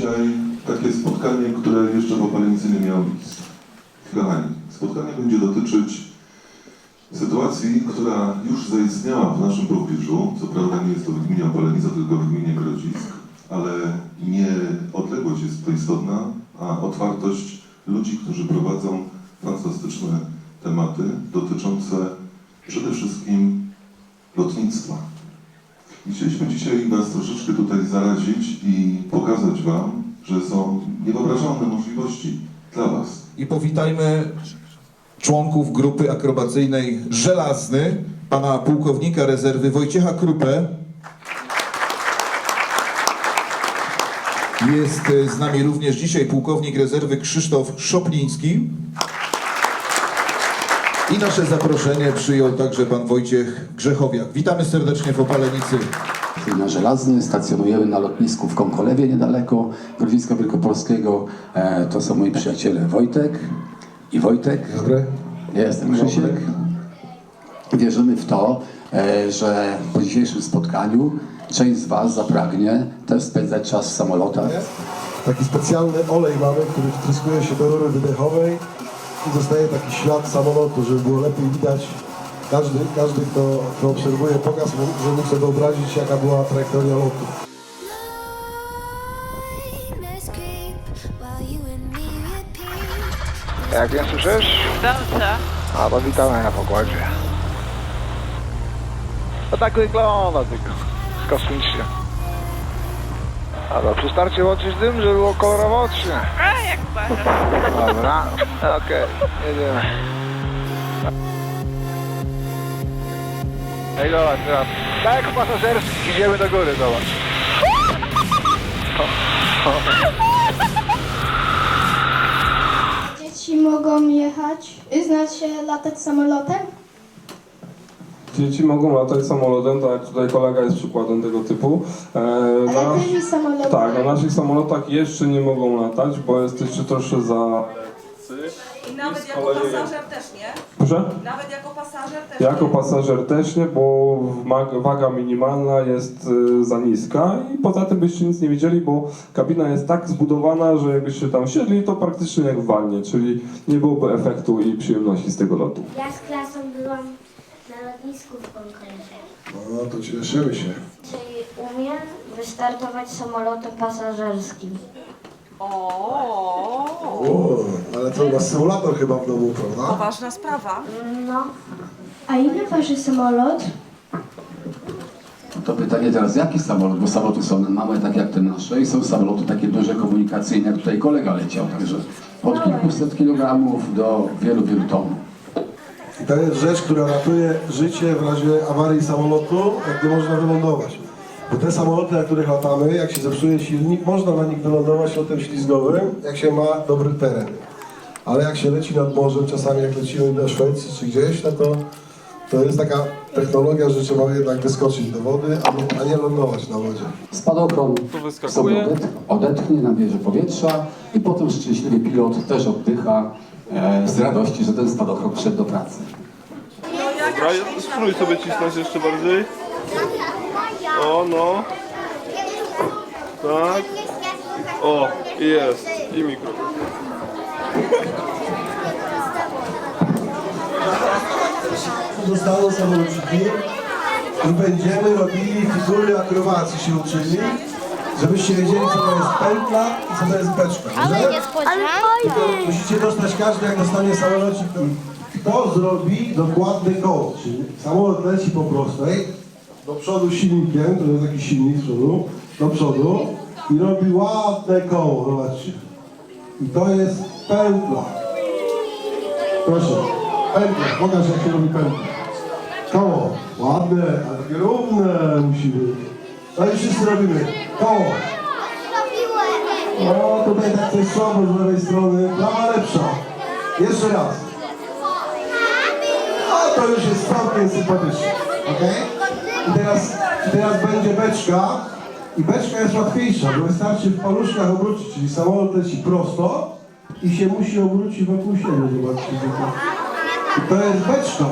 dzisiaj takie spotkanie, które jeszcze w Opalenicy nie miało miejsca. Kochani, spotkanie będzie dotyczyć sytuacji, która już zaistniała w naszym pobliżu. Co prawda nie jest to w gminie Opalenica, tylko w gminie Grodzisk, ale nie odległość jest to istotna, a otwartość ludzi, którzy prowadzą fantastyczne tematy dotyczące przede wszystkim lotnictwa. Chcieliśmy dzisiaj Was troszeczkę tutaj zarazić i pokazać Wam, że są niewyobrażalne możliwości dla Was. I powitajmy członków grupy akrobacyjnej Żelazny, pana pułkownika rezerwy Wojciecha Krupę. Jest z nami również dzisiaj pułkownik rezerwy Krzysztof Szopliński. I nasze zaproszenie przyjął także pan Wojciech Grzechowiak. Witamy serdecznie w Opalenicy. na Żelazny, stacjonujemy na lotnisku w Konkolewie niedaleko Grodziska Wielkopolskiego. E, to są moi przyjaciele Wojtek i Wojtek. Dobry. Ja jestem Krzysiek. Wierzymy w to, e, że po dzisiejszym spotkaniu część z Was zapragnie też spędzać czas w samolotach. Taki specjalny olej mamy, który wtryskuje się do rury wydechowej i zostaje taki ślad samolotu, żeby było lepiej widać. Każdy, każdy kto, kto obserwuje pokaz, mógł- że mógł sobie wyobrazić, jaka była trajektoria lotu. Jak mnie słyszysz? Dobrze. A to witamy na pokładzie. To tak wygląda tylko. Kosmicznie. A to przy starcie włączyć dym, żeby było kolorowo czy nie? A jak uważasz? Dobra, okej, jedziemy. Ej, zobacz, teraz. Tak jak pasażerski, idziemy do góry, zobacz. Dzieci mogą jechać, znać się latać samolotem? Dzieci mogą latać samolotem, tak jak tutaj kolega jest przykładem tego typu. E, Ale na, tymi samolotami? tak, na naszych samolotach jeszcze nie mogą latać, bo jest jeszcze troszkę za... I nawet jako kolei- pasażer też nie? Proszę? Nawet jako pasażer też Jako nie? pasażer też nie, bo mag- waga minimalna jest y, za niska i poza tym byście nic nie widzieli, bo kabina jest tak zbudowana, że jakbyście tam siedli, to praktycznie jak w wannie, czyli nie byłoby efektu i przyjemności z tego lotu. Ja z klasą byłam na lotnisku w Konkolewie. No to cieszymy się. Czyli umiem wystartować samolotem pasażerskim. O, O, ale to masz symulator chyba w domu, prawda? poważna sprawa. No. A ile waży samolot? To pytanie teraz, jaki samolot? Bo samoloty są małe, tak jak te nasze i są samoloty takie duże komunikacyjne, jak tutaj kolega leciał, także od kilkuset kilogramów do wielu, wielu ton. I to jest rzecz, która ratuje życie w razie awarii samolotu, jak nie można wylądować. Bo te samoloty, na których latamy, jak się zepsuje silnik, można na nich wylądować lotem ślizgowym, jak się ma dobry teren. Ale jak się leci nad morzem, czasami jak lecimy do Szwecji czy gdzieś, no to, to jest taka technologia, że trzeba jednak wyskoczyć do wody, a nie, a nie lądować na wodzie. Spadochron sobie odet, odetchnie, nabierze powietrza i potem szczęśliwy pilot też oddycha e, z radości, że ten spadochron wszedł do pracy. Dobra, spróbuj sobie cisnąć jeszcze bardziej. O, no. Tak. O, jest. I mikro. Zostaną samolociki i będziemy robili figury akrobacji się uczyli, żebyście wiedzieli co to jest pętla i co to jest beczka. Ale Tylko musicie dostać każdy jak dostanie samolocik, kto zrobi dokładny koło. Czyli samolot leci po prostej, do przodu silnikiem, to jest taki silnik z przodu, do przodu i robi ładne koło, zobaczcie. I to jest pętla. Proszę, pętla, pokaż jak się robi pętla. Koło, ładne, ale takie równe musi być. No i wszyscy robimy. Koło. O, tutaj tak coś słabo z lewej strony. Prawa lepsza. Jeszcze raz. O, to już jest całkiem sympatycznie. Ok? I teraz, teraz będzie beczka. I beczka jest łatwiejsza, bo wystarczy w paluszkach obrócić, czyli samolot leci prosto i się musi obrócić wokół siebie. Zobaczcie. I to jest beczka.